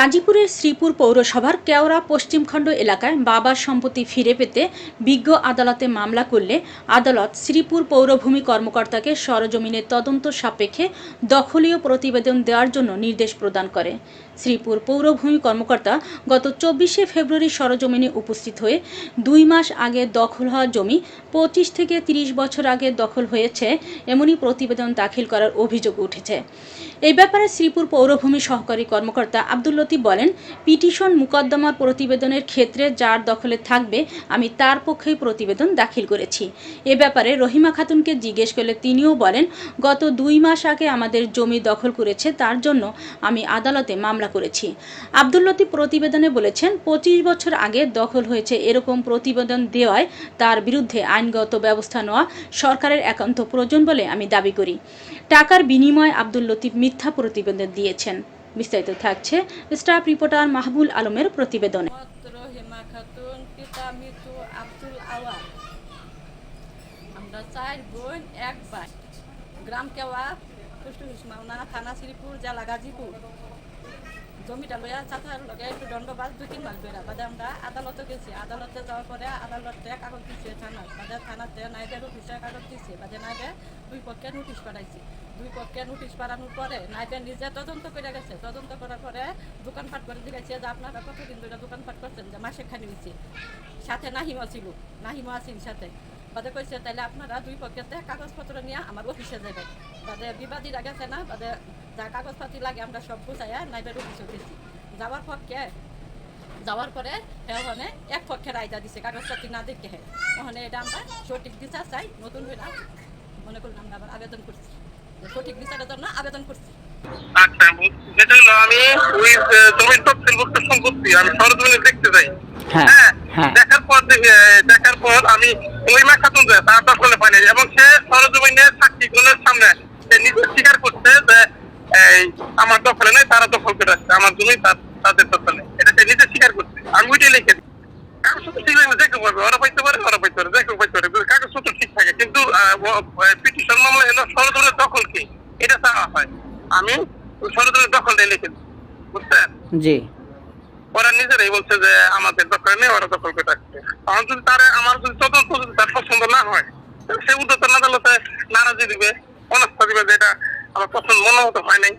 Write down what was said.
গাজীপুরের শ্রীপুর পৌরসভার কেওড়া পশ্চিমখণ্ড এলাকায় বাবার সম্পত্তি ফিরে পেতে বিজ্ঞ আদালতে মামলা করলে আদালত শ্রীপুর পৌরভূমি কর্মকর্তাকে সরজমিনের তদন্ত সাপেক্ষে দখলীয় প্রতিবেদন দেওয়ার জন্য নির্দেশ প্রদান করে। শ্রীপুর পৌরভূমি কর্মকর্তা গত চব্বিশে ফেব্রুয়ারি সরজমিনে উপস্থিত হয়ে দুই মাস আগে দখল হওয়া জমি পঁচিশ থেকে তিরিশ বছর আগে দখল হয়েছে এমনই প্রতিবেদন দাখিল করার অভিযোগ উঠেছে। এই ব্যাপারে শ্রীপুর পৌরভূমি সহকারী কর্মকর্তা আব্দুল লতিফ বলেন, পিটিশন মোকদ্দমার প্রতিবেদনের ক্ষেত্রে যার দখলে থাকবে, আমি তার পক্ষেই প্রতিবেদন দাখিল করেছি। এ ব্যাপারে রহিমা খাতুনকে জিজ্ঞেস করলে তিনিও বলেন, গত দুই মাস আগে আমাদের জমি দখল করেছে, তার জন্য আমি আদালতে মামলা করেছি। আব্দুল লতিফ প্রতিবেদনে বলেছেন, পঁচিশ বছর আগে দখল হয়েছে এরকম প্রতিবেদন দেওয়ায় তার বিরুদ্ধে আইনগত ব্যবস্থা নেওয়া সরকারের একান্ত প্রয়োজন বলে আমি দাবি করি। টাকার বিনিময়ে আব্দুল লতিফ মিথ্যা প্রতিবেদন দিয়েছেন। বিস্তারিত থাকছে স্টাফ রিপোর্টার মাহবুল আলমের প্রতিবেদনে। চার এক গ্রাম কেওয়া মাওনা থানা শ্রীপুর, জেলা গাজীপুর। জমিটা লইয়া চাচার লগে একটু দণ্ডবাস দুই তিন মাস বেড়া বাদে আমরা আদালতে গেছি। আদালতে যাওয়ার পরে আদালতে কাগজ দিচ্ছে থানা বাদে থানাতে নাইদের অফিসে কাগজ দিচ্ছে বাদে নাইদে দুই পক্ষে নোটিশ পাঠাইছি। দুই পক্ষে নোটিশ পাঠানোর পরে নাইদে নিজে তদন্ত করে গেছে। তদন্ত করার পরে দোকানপাট করে দিয়েছে যে আপনারা কতদিন ধরে দোকানপাট করছেন, যে মাসে খানি হয়েছে সাথে নাহিমা ছিল নাহিমা আছেন সাথে। বাদে কইছে তাহলে আপনারা দুই পক্ষেতে কাগজপত্র নিয়ে আমার অফিসে যাবেন বাদে বিবাদীরা গেছে না? বাদে যা কাগজপাতি লাগে আমরা সব বুঝাইয়া নাইবের অফিসে গেছি যাওয়ার পক্ষে যাওয়ার পরে ওখানে এক পক্ষে রায়দা দিছে কাগজপাতি না দেখে। হে ওখানে এটা আমরা সঠিক বিচার চাই নতুন হয়ে মনে করুন আমরা আবার আবেদন করছি। সঠিক বিচারের জন্য আবেদন করছি। আচ্ছা যেটা হলো আমি ওই সম্পত্তি সরজমিনে দেখতে যাই। হ্যাঁ, হ্যাঁ? হ্যাঁ। দেখার পর দেখে দেখার পর আমি মহিমা খাতুন যে তার দখলে পাইনি। এবং সে সরজমিনে সাক্ষী গুণের সামনে সে নিজে স্বীকার করছে যে আমার দখলে নেই তারা দখল করে আসছে আমার জমি তাদের দখলে এটা সে নিজে স্বীকার করছে। আমি ওইটাই লিখে দিই। কাগজপত্র ঠিক লাগলে দেখতে পারবে ওরা পাইতে পারে ওরা পাইতে পারে দেখতে পাইতে পারে। কাগজপত্র ঠিক থাকে। কিন্তু পিটিশন মামলা হলো সরজমিনের দখল কি? এটা চাওয়া হয়। আমি সরজমিনের দখলটাই লিখে দিই। বুঝছেন জি। ওরা নিজেরাই বলছে যে আমাদের দখলে নেই ওরা দখল করে রাখছে। আমার যদি তার আমার যদি তদন্ত যদি তার পছন্দ না হয় সে উদ্যোগ আদালতে নারাজি দিবে। দিবে যে এটা আমার পছন্দ মনে মতো হয় নাই।